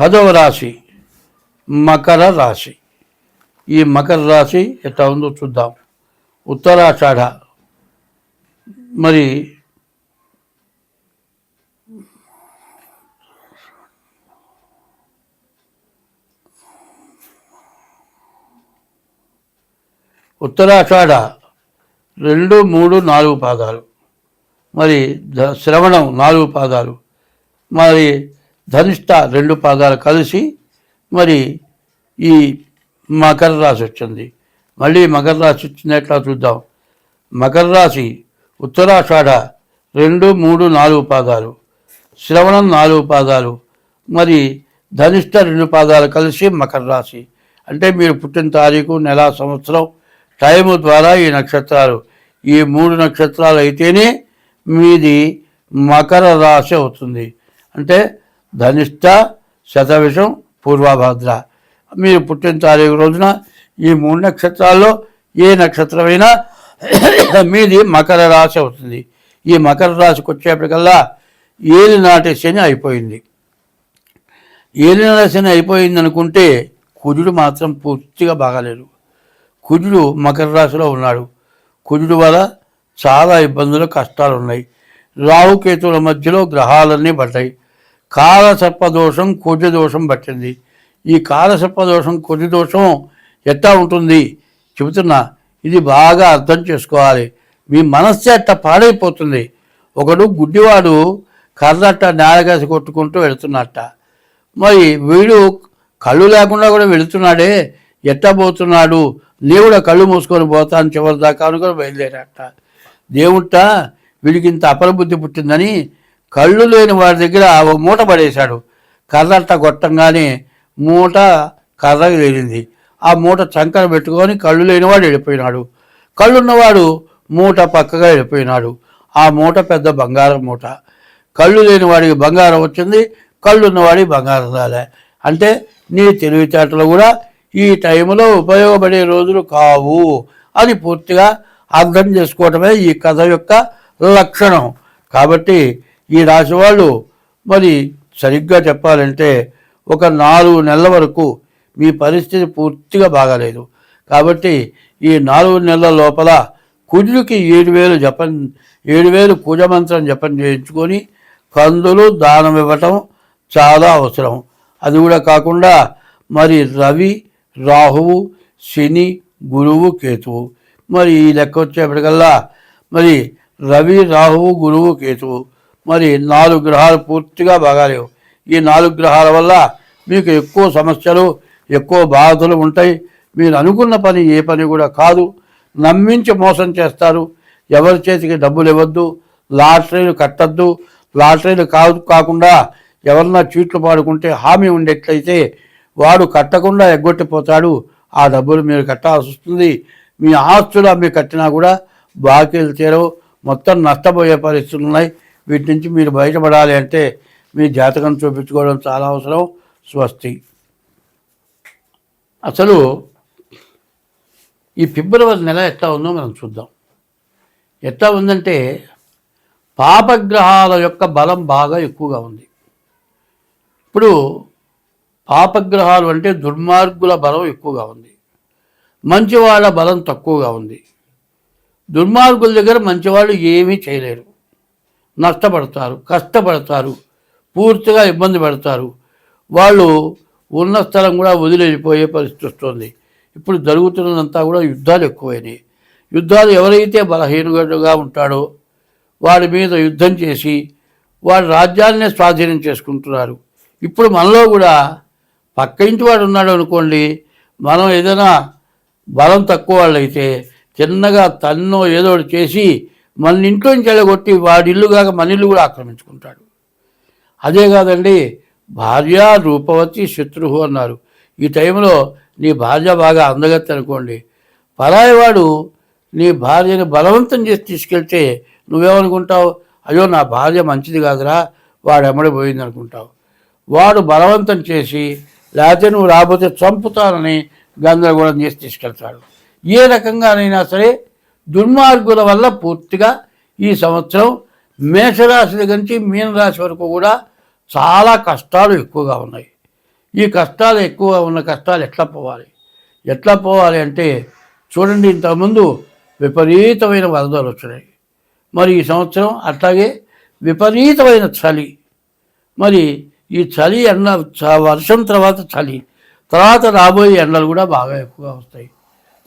పదవ రాశి మకర రాశి. ఈ మకర రాశి ఎట్లా ఉందో చూద్దాం. ఉత్తరాషాఢ. మరి ఉత్తరాషాఢ రెండు మూడు నాలుగు పాదాలు. మరి శ్రవణం నాలుగు పాదాలు. మరి ధనిష్ట రెండు పాదాలు కలిసి మరి ఈ మకర రాశి వచ్చింది. మళ్ళీ మకర రాశి వచ్చింది ఎట్లా చూద్దాం. మకర రాశి ఉత్తరాషాఢ రెండు మూడు నాలుగు పాదాలు. శ్రవణం నాలుగు పాదాలు. మరి ధనిష్ట రెండు పాదాలు కలిసి మకర రాశి. అంటే మీరు పుట్టిన తారీఖు నెల సంవత్సరం టైము ద్వారా ఈ నక్షత్రాలు. ఈ మూడు నక్షత్రాలు అయితేనే మీది మకర రాశి అవుతుంది. అంటే ధనిష్ట శతవిషం పూర్వభద్ర. మీరు పుట్టిన తారీఖు రోజున ఈ మూడు నక్షత్రాల్లో ఏ నక్షత్రమైనా మీది మకర రాశి అవుతుంది. ఈ మకర రాశికి వచ్చేప్పటికల్లా ఏలినాటి శని అయిపోయింది. ఏలినాటి శని అయిపోయింది అనుకుంటే కుజుడు మాత్రం పూర్తిగా బాగాలేదు కుజుడు మకర రాశిలో ఉన్నాడు. కుజుడు వల్ల చాలా ఇబ్బందులు కష్టాలు ఉన్నాయి రాహుకేతువుల మధ్యలో గ్రహాలన్నీ పడ్డాయి. కాలసర్పదోషం కుజ దోషం పట్టింది. ఈ కాలసర్పదోషం కుజ దోషం ఎట్టా ఉంటుంది? చెబుతున్నా. ఇది బాగా అర్థం చేసుకోవాలి. మీ మనస్సు అట్ట పాడైపోతుంది. ఒకడు గుడ్డివాడు కర్రట్ట నేలకేసి కొట్టుకుంటూ వెళుతున్నట్ట. మరి వీడు కళ్ళు లేకుండా కూడా వెళుతున్నాడే. ఎట్టా పోతున్నాడు? దేవుడ కళ్ళు మూసుకొని పోతాను చివరి దాకా అనుకొని బయలుదేరట దేవుట వీడికి ఇంత అపరబుద్ధి పుట్టిందని కళ్ళు లేని వాడి దగ్గర ఒక మూట పడేశాడు. కర్రట్ట కొట్టంగానే మూట కర్ర లేనింది ఆ మూట చంకన పెట్టుకొని కళ్ళు లేనివాడు వెళ్ళిపోయినాడు. కళ్ళున్నవాడు మూట పక్కగా వెళ్ళిపోయినాడు. ఆ మూట పెద్ద బంగారం మూట. కళ్ళు లేనివాడికి బంగారం వచ్చింది కళ్ళున్నవాడికి బంగారం రాలే. అంటే నీ తెలివితేటలు కూడా ఈ టైంలో ఉపయోగపడే రోజులు కావు అని పూర్తిగా అర్థం చేసుకోవటమే ఈ కథ యొక్క లక్షణం. కాబట్టి ఈ రాశి వాళ్ళు మరి సరిగ్గా చెప్పాలంటే ఒక నాలుగు నెలల వరకు మీ పరిస్థితి పూర్తిగా బాగాలేదు. కాబట్టి ఈ నాలుగు నెలల లోపల కుజుడికి ఏడు వేలు జపం ఏడు వేలు కుజమంత్రం జపం చేయించుకొని కందులు దానం ఇవ్వటం చాలా అవసరం. అది కూడా కాకుండా మరి రవి రాహువు శని గురువు కేతువు. మరి ఈ లెక్క వచ్చేప్పటికల్లా మరి రవి రాహువు గురువు కేతువు. మరి నాలుగు గ్రహాలు పూర్తిగా బాగాలేవు. ఈ నాలుగు గ్రహాల వల్ల మీకు ఎక్కువ సమస్యలు ఎక్కువ బాధలు ఉంటాయి. మీరు అనుకున్న పని ఏ పని కూడా కాదు. నమ్మించి మోసం చేస్తారు. ఎవరి చేతికి డబ్బులు ఇవ్వద్దు. లాటరీలు కట్టద్దు. లాటరీలు కాదు కాకుండా ఎవరన్నా చీట్లు పాడుకుంటే హామీ ఉండేట్లయితే వాడు కట్టకుండా ఎగ్గొట్టిపోతాడు. ఆ డబ్బులు మీరు కట్టాల్సి వస్తుంది. మీ ఆస్తులు అమ్మి కట్టినా కూడా బాకీలు తీరవు. మొత్తం నష్టపోయే పరిస్థితులు ఉన్నాయి. వీటి నుంచి మీరు బయటపడాలి అంటే మీ జాతకం చూపించుకోవడం చాలా అవసరం. స్వస్తి. అసలు ఈ ఫిబ్రవరి నెల ఎట్లా ఉందో మనం చూద్దాం. ఎట్లా ఉందంటే పాపగ్రహాల యొక్క బలం బాగా ఎక్కువగా ఉంది. ఇప్పుడు పాపగ్రహాలు అంటే దుర్మార్గుల బలం ఎక్కువగా ఉంది. మంచివాళ్ళ బలం తక్కువగా ఉంది. దుర్మార్గుల దగ్గర మంచివాళ్ళు ఏమీ చేయలేరు. నష్టపడతారు కష్టపడతారు పూర్తిగా ఇబ్బంది పడతారు. వాళ్ళు ఉన్న స్థలం కూడా వదిలేసిపోయే పరిస్థితి వస్తుంది. ఇప్పుడు జరుగుతున్నదంతా కూడా యుద్ధాలు ఎక్కువైనాయి. యుద్ధాలు ఎవరైతే బలహీనగా ఉంటాడో వాడి మీద యుద్ధం చేసి వాడి రాజ్యాలనే స్వాధీనం చేసుకుంటున్నారు. ఇప్పుడు మనలో కూడా పక్క ఇంటి వాడు ఉన్నాడు అనుకోండి మనం ఏదైనా బలం తక్కువ వాళ్ళైతే చిన్నగా తన్నో ఏదో ఒకటి చేసి మన ఇంట్లో నుంచి వెళ్ళగొట్టి వాడి ఇల్లు కాక మన ఇల్లు కూడా ఆక్రమించుకుంటాడు. అదే కాదండి భార్య రూపవతి శత్రువు అన్నారు. ఈ టైంలో నీ భార్య బాగా అందగత్తి అనుకోండి. పరాయివాడు నీ భార్యని బలవంతం చేసి తీసుకెళ్తే నువ్వేమనుకుంటావు? అయ్యో నా భార్య మంచిది కాదురా వాడు ఎమ్మడి పోయింది అనుకుంటావు. వాడు బలవంతం చేసి లేకపోతే నువ్వు రాబోతే చంపుతానని గందరగోళం చేసి తీసుకెళ్తాడు. ఏ రకంగానైనా సరే దుర్మార్గుల వల్ల పూర్తిగా ఈ సంవత్సరం మేషరాశి దగ్గర నుంచి మీనరాశి వరకు కూడా చాలా కష్టాలు ఎక్కువగా ఉన్నాయి. ఈ కష్టాలు ఎక్కువగా ఉన్న కష్టాలు ఎట్లా పోవాలి? ఎట్లా పోవాలి అంటే చూడండి ఇంతకుముందు విపరీతమైన వరదలు వచ్చినాయి. మరి ఈ సంవత్సరం అట్లాగే విపరీతమైన చలి. మరి ఈ చలి ఎండ చ- వర్షం తర్వాత చలి తర్వాత రాబోయే ఎండలు కూడా బాగా ఎక్కువగా వస్తాయి.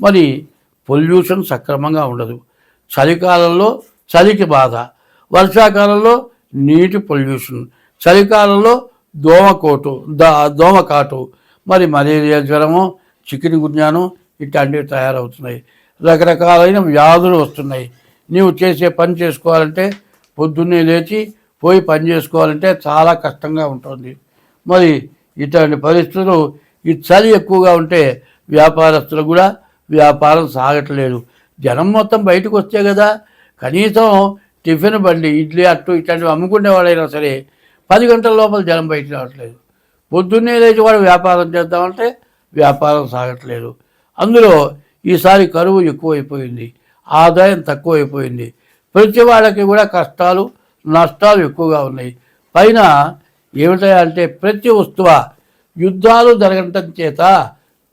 మరి పొల్యూషన్ సక్రమంగా ఉండదు. చలికాలంలో చలికి బాధ వర్షాకాలంలో నీటి పొల్యూషన్ చలికాలంలో దోమకోటు దోమకాటు మరి మలేరియా జ్వరము చికెన్ గున్యాను ఇట్లాంటివి తయారవుతున్నాయి. రకరకాలైన వ్యాధులు వస్తున్నాయి. నీవు చేసే పని చేసుకోవాలంటే పొద్దున్నే లేచి పోయి పని చేసుకోవాలంటే చాలా కష్టంగా ఉంటుంది. మరి ఇట్లాంటి పరిస్థితులు ఈ చలి ఎక్కువగా ఉంటే వ్యాపారస్తులు కూడా వ్యాపారం సాగట్లేదు. జనం మొత్తం బయటకు వస్తే కదా కనీసం టిఫిన్ బండి ఇడ్లీ అట్టు ఇట్లాంటివి అమ్ముకునేవాడైనా సరే పది గంటల లోపల జనం బయటకు రావట్లేదు. పొద్దున్నే లేచి వాడు వ్యాపారం చేద్దామంటే వ్యాపారం సాగట్లేదు. అందులో ఈసారి కరువు ఎక్కువైపోయింది ఆదాయం తక్కువైపోయింది. ప్రతి వాళ్ళకి కూడా కష్టాలు నష్టాలు ఎక్కువగా ఉన్నాయి. పైన ఏమిటంటే అంటే ప్రతి వస్తువ యుద్ధాలు జరగటం చేత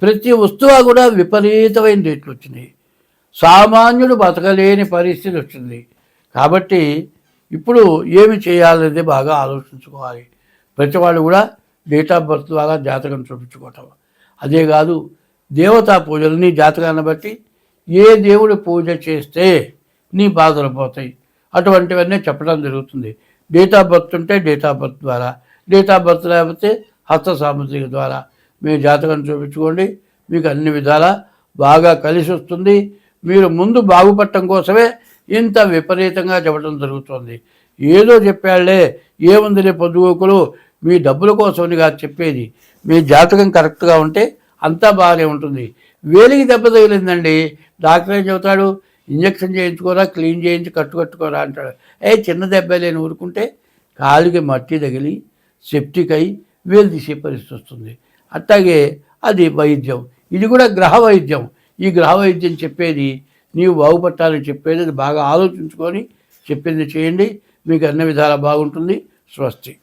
ప్రతి వస్తువు కూడా విపరీతమైన రేట్లు వచ్చినాయి. సామాన్యుడు బతకలేని పరిస్థితి వచ్చింది. కాబట్టి ఇప్పుడు ఏమి చేయాలనేది బాగా ఆలోచించుకోవాలి. ప్రతి వాళ్ళు కూడా డేట్ ఆఫ్ బర్త్ ద్వారా జాతకం చూపించుకోవటం. అదే కాదు దేవతా పూజలు నీ జాతకాన్ని బట్టి ఏ దేవుడు పూజ చేస్తే నీ బాధలు పోతాయి. అటువంటివన్నీ చెప్పడం జరుగుతుంది. డేట్ ఆఫ్ బర్త్ ఉంటే డేట్ ఆఫ్ బర్త్ ద్వారా డేట్ ఆఫ్ బర్త్ లేకపోతే హస్త సాముద్రిక ద్వారా. మీ జాతకం చూపించుకోండి. మీకు అన్ని విధాలా బాగా కలిసి వస్తుంది. మీరు ముందు బాగుపడటం కోసమే ఇంత విపరీతంగా చెప్పడం జరుగుతుంది. ఏదో చెప్పాళ్ళే ఏముందిలే పొద్దుగోకులు మీ డబ్బుల కోసమని కాదు చెప్పేది. మీ జాతకం కరెక్ట్గా ఉంటే అంతా బాగానే ఉంటుంది. వేలికి దెబ్బ తగిలిందండి. డాక్టర్ ఏం చెబుతాడు ఇంజక్షన్ చేయించుకోరా క్లీన్ చేయించి కట్టు కట్టుకోరా అంటాడు. ఏ చిన్న దెబ్బ లేని ఊరుకుంటే కాలికి మట్టి తగిలి సెప్టిక్ అయి వేలు తీసే పరిస్థితి వస్తుంది. అట్లాగే అది వైద్యం. ఇది కూడా గ్రహ వైద్యం. ఈ గ్రహ వైద్యం చెప్పేది నీవు బాగుపట్టాలని చెప్పేది అది బాగా ఆలోచించుకొని చెప్పింది చేయండి. మీకు అన్ని విధాలా బాగుంటుంది. స్వస్తి.